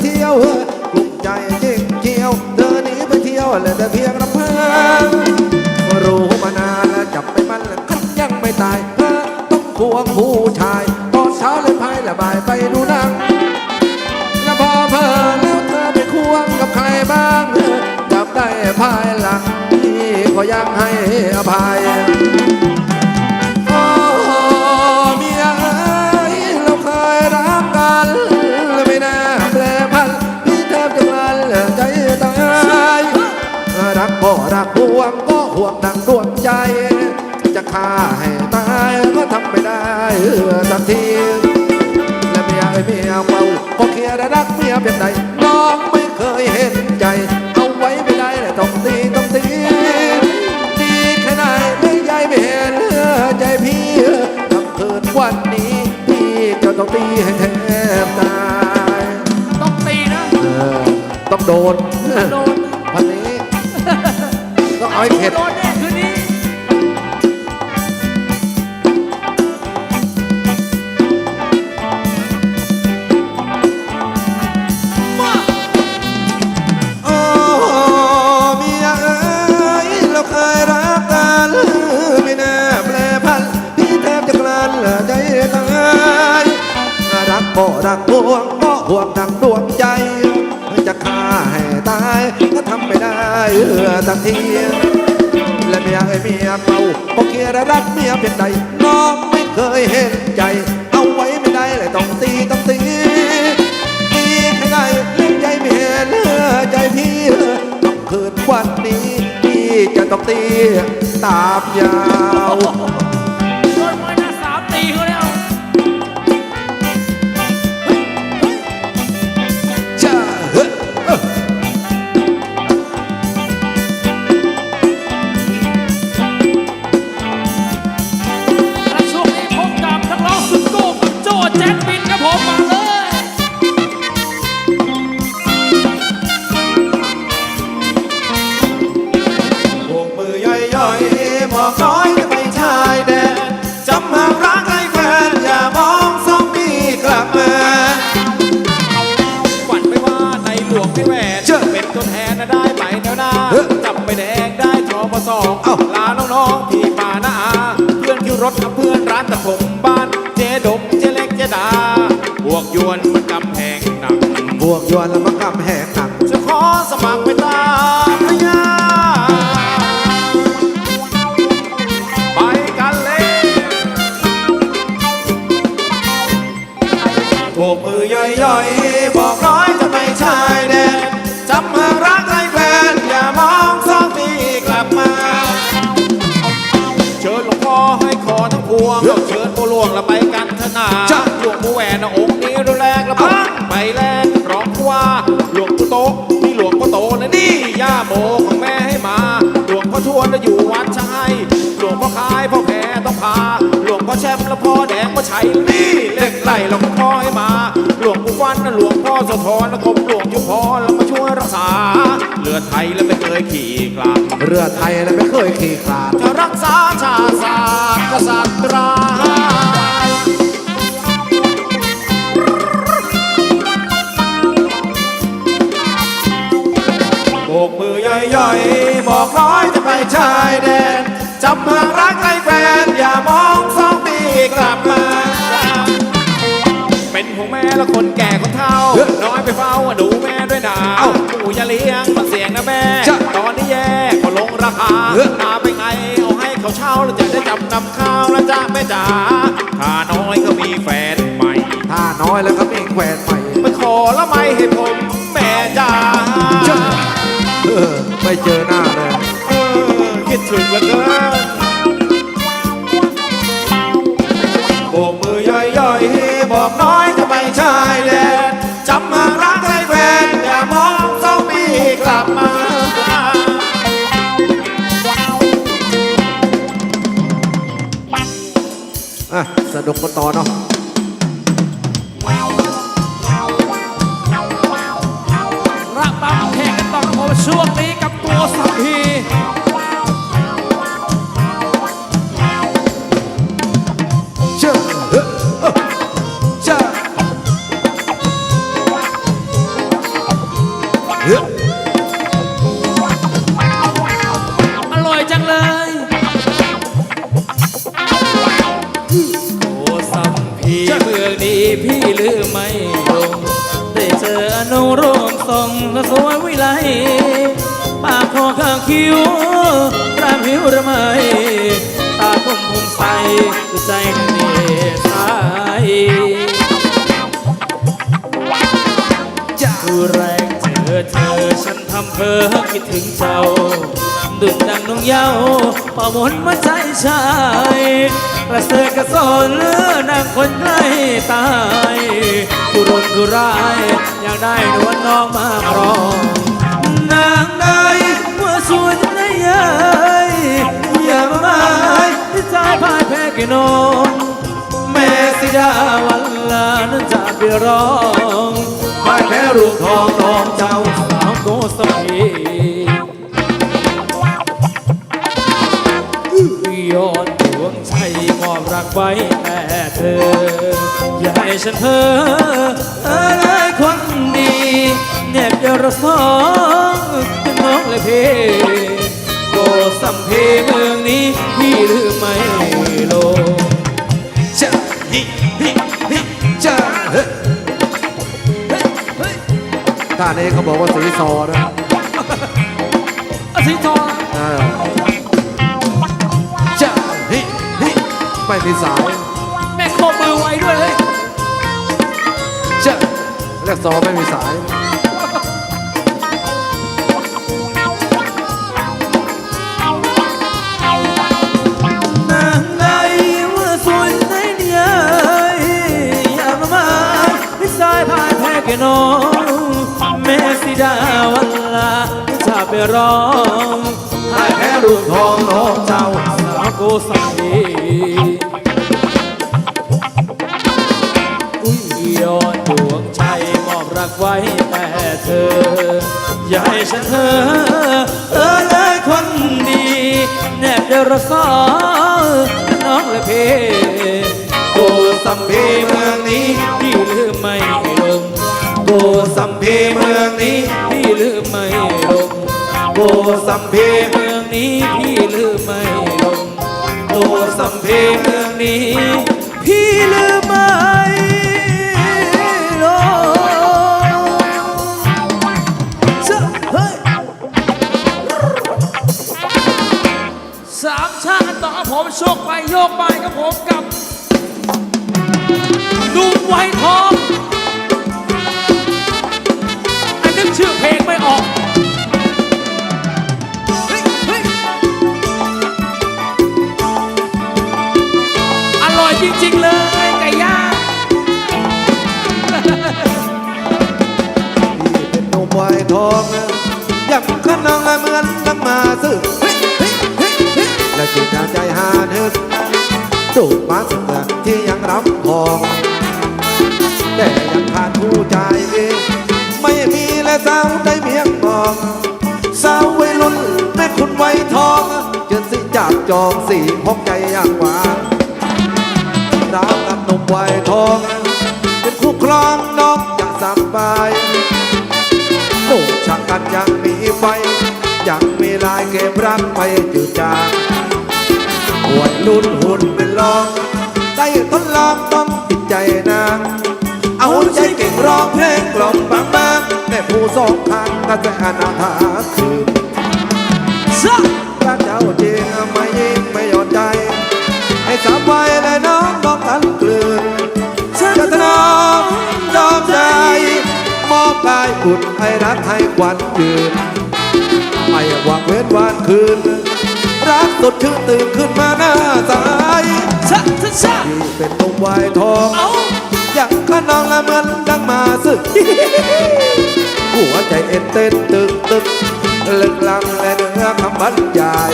เที่ยวกลุ่มใจจริงเที่ยว เธอหนีไปเที่ยวเลยแต่เพียงลำพังรู้มานานแล้วจับไม่มันแล้วคันยังไม่ตายเธอต้องควงผู้ชายตอนเช้าเลยพายละบ่ายไปดูหนังแล้วพอเพอแล้วเธอไปควงกับใครบ้างจับได้ภายหลังพี่ก็ยังให้อภัย ห่วงก็ห่วงดังดวงใจ จะฆ่าให้ตายก็ทำไม่ได้สักทีและเมียเอ้เมียเฝ้าก็เคลียร์รักเมียเพียงใดน้องไม่เคยเห็นใจ เอาไว้ไม่ได้เลยต้องตีต้องตีดีแค่ไหนไม่ใหญ่ไม่เห็นใจพี่ทำคืนวันนี้พี่จะต้องตีให้แทบตายต้องตีนะต้องโดนโดน เอาให้เข็ดโดนแน่คืนนี้ โอ้เมียเอ้ยเราเคยรักกันไม่น่าแปรพันพี่แทบจะกลั้นใจตายรักก็รักห่วงก็ห่วงดังด สักทีและเมียเอ้เมียเก่าะเกลียดรักเมียเพียงใดน้องไม่เคยเห็นใจ เอาไว้ไม่ได้เลยต้องตีต้องตีตีใค่ไหนเล่นใจเม่เลือใจพี่ต้องคืนวันนี้พี่จะต้องตีตามยาว อย่อยๆบอกน้อยจะไปชายแดนจำหากรักใครแฟนอย่ามองสองปีกลับมาฝันไม่ว่าในหลวงพี่แหวนเจ้าเป็นตัวแทนนะได้ไหมแนวหน้าเจับไปแดงได้ทอปสองเอ้าลาน้องๆพี่ป่านาอาเพื่อนคิวรถกับเพื่อนร้านตัดผมบ้านเจ๊ดมเจ๊เล็กเจ๊ดาบวกยวนมันกำแพงหนักบวกยวนแล้วมันกำแหงหนักจะขอสมัครเป็นตาพญา นนะองค์นี้รุนแรงแล้วพังไปแรงร้องว่าหลวงปู่โตะนี่หลวงพ่อโตนะนี่ย่าโมของแม่ให้มา หลวงพ่อทวนแล้วอยู่วัดชายหลวงพ่อคายพ่อแพรต้องพา หลวงพ่อแชมป์แล้วพ่อแดงพ่อชัยนี่เล็กไหลเราก็พ่อให้มา หลวงปู่ฟันนะหลวงพ่อโสธรแล้วกรมหลวงจุพรแล้วมาช่วยรักษาเลือดไทยแล้วไม่เคยขี่กลับเรือไทยนะไม่เคยขี่ขลาดจะรักษาชาติศาสตร์กษัตรา จำเมืองรักใครแฟน อย่ามองสองปีกลับมา เป็นห่วงแม่และคนแก่คนเฒ่าเฮ้ยน้อยไปเฝ้าดูแม่ด้วยนะเอ้าปู่อย่าเลี้ยงมันเสียงนะแม่จ้ะตอนนี้แย่ก็ลงราคาเฮ้ยมาไปไงเอาให้เขาเช่าแล้วจะได้จำนำข้าวแล้วจ้าแม่จ๋าข้าน้อยก็มีแฟนใหม่ ถ้าน้อยแล้วก็มีแขวนใหม่ไปขอละไม่ให้ผมแม่จ๋าเออไม่เจอหน้าเลย เออคิดถึงเหลือเกินโบกมือย่อยๆบอกน้อยจะไปชายแดนจำเมืองรักใครแฟนอย่ามองสองปีกลับมาอะสนุกกันต่อเนาะระบำแข่งกันต่อครับผมช่วงนี้กับตัวสัมพี โอ้สัมพีเมืองนีพี่ลืมไม่ลงได้เจออนุรมทรงและสวยวิไลปากคอข้างคิ้วรามหิวระไมตาคมพุ่งใสใจเนตายจะแรงเจอเธอฉันทำเพ้อคิดถึงเจ้าดุดดังนงเยาวประมวลมาใจชาย ระเสือกกระสนเลือนางคนใกล้ตายกุรนกุรายอยากได้นวลน้องมาครองนางใดว่าสวยในยายอย่ามาหมายที่ใจพายแพ้ก่น้องแม่สิดาวันลานั้นจะไปร้องพายแพ้รูปทองน้องเจ้าสาวโกสพี ไว้แต่เธอ อย่าให้ฉันเพ้ออะไรคนดีแนบเดียวเราสองเป็นน้องและพี่โกสัมเพเมืองนี้พี่ลืมไม่ลงจะฮิฮิฮิจะเฮ้เฮ้ท่านี้เขาบอกว่าสีซอนะอาทิตย์ทองเออ ไม่มีสายแม่โคมือไว้ด้วยเลยจะเรียกซอไม่มีสายนางใดว่าสวยในเดียอย่ามาหมายไม่สายพายแพ้แก่น้องแม่สิดาวันลาจะไปร้องพายแพ้รูปทองน้องเจ้าสาวโกสัมพี ออย่าให้ฉันเธอเออเลยคนดีแนบเดรสอน้องและเพโกสัมพีเมืองนี้พี่ลืมไม่ลงโกสัมพีเมืองนี้พี่ลืมไม่ลงโกสัมพีเมืองนี้พี่ลืมไม่ลงโกสัมพีเมืองนี้พี่ลืม โชคไปโยกไปกับผมกับ ดูไวทอง รับพอง แต่ยังขาดผู้ใจเองไม่มีและสาวได้เมียงมองสาววัยรุ่นแม่คุณไวัยทองจนสิจับจองสี่พกใจอย่างหวานรักกับนุ่มวัยทอง เป็นคู่ครองน้องจะสบายโอ้ช่างกันยังมีไฟยังมีลายเกมรักไปจืดจางหวยลุ้นหุ่นเป็นรอง ได้ทดลองต้องติดใจนาง เอาใจเก่งร้องเพลงกล่อมบางบางแต่ผู้สองทางก็จะอนาถาคืนซะรักเจ้าจริงไม่ยิ่งไม่หย่อนใจ ให้สามไวและน้องน้องกันกลืนจะถนอมยอมใจ มอบกายบุญให้รักให้ควันยืนไม่หวังเว้นวันคืน รักสดชื่นตื่นขึ้นมาหน้าใส ซะซะที่เป็นนุ่มวัยทองเอาอยากขนองละเหมือนดังมาสึกหัวใจเอ็นเต้นตึกตึกลึกลังและเนื้อคำบรรยาย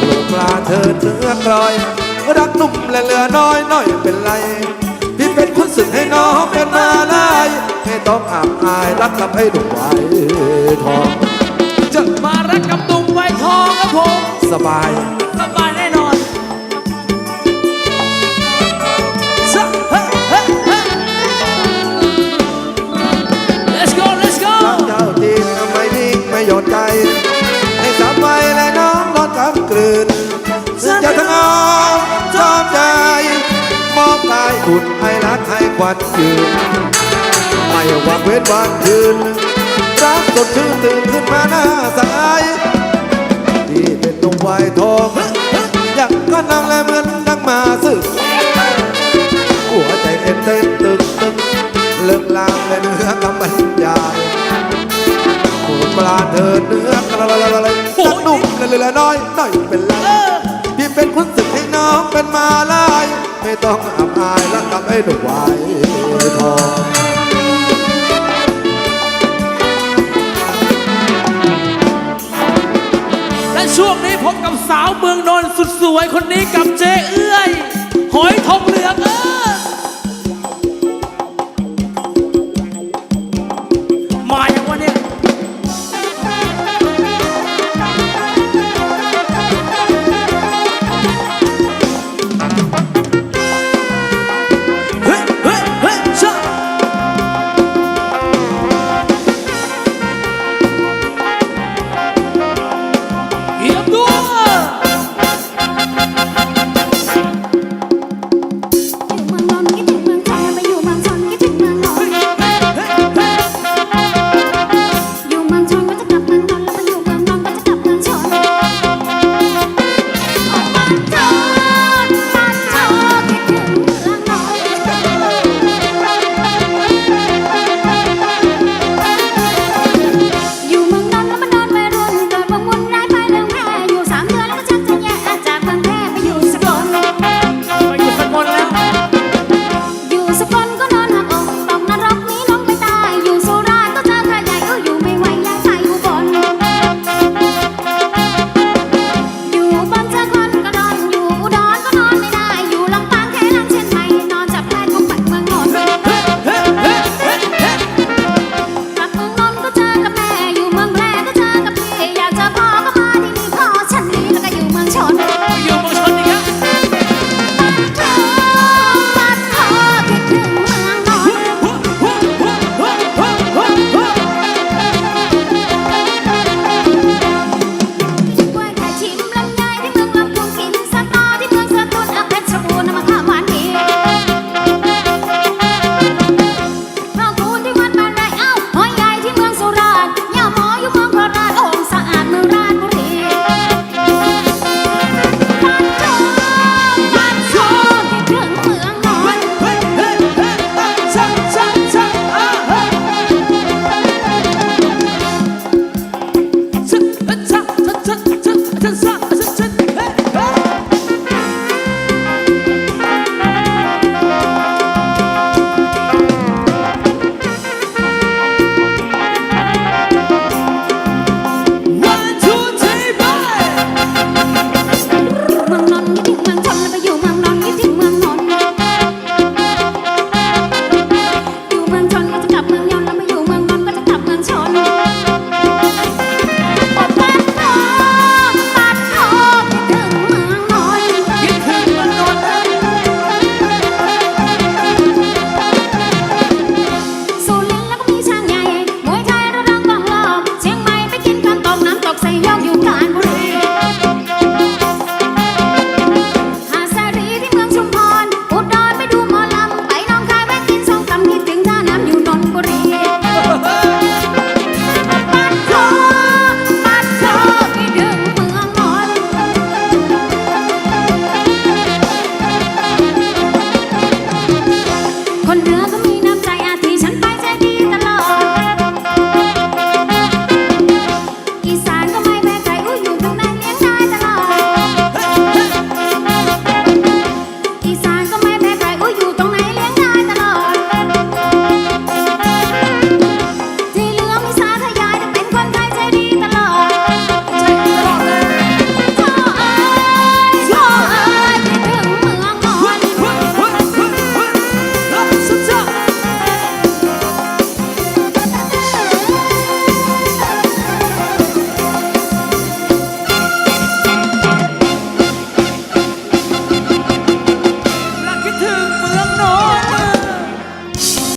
ปลูกปลาเธอเนื้อกลอย รักนุ่มและเหลือน้อยน้อยเป็นไร พี่เป็นคุณสึกให้น้องเป็นมาลายให้ต้องอับอายรักกับให้ดุไว้ทองจะมารักกับตุ่มไวทองครับผมสบายสบาย จะทั้งเอาชอบใจมอบกายบุญให้รักให้ควันยืนไม่ว่าเวทวันคืนรักสดชื่นตื่นขึ้นมาหน้าสายที่เป็นตรงไวทองอยากก็นั่งและเหมือนนั่งมาสึกหัวใจเต้นเต้นตึกตึกเลิกลามและเนื้อกำบรรยายโูดปลาเธอเนื้อกระละละละละนักนุ่มละละน้อยน่อยเป็นไรพี่เป็นคุณศึกให้น้องเป็นมาลาย ไม่ต้องอับอายและกับไอ้หนุ่มไวทองและช่วงนี้พบกับสาวเมืองนนท์สุดสวยคนนี้กับเจเอื้อย หอยทองเหลืองเอ้ย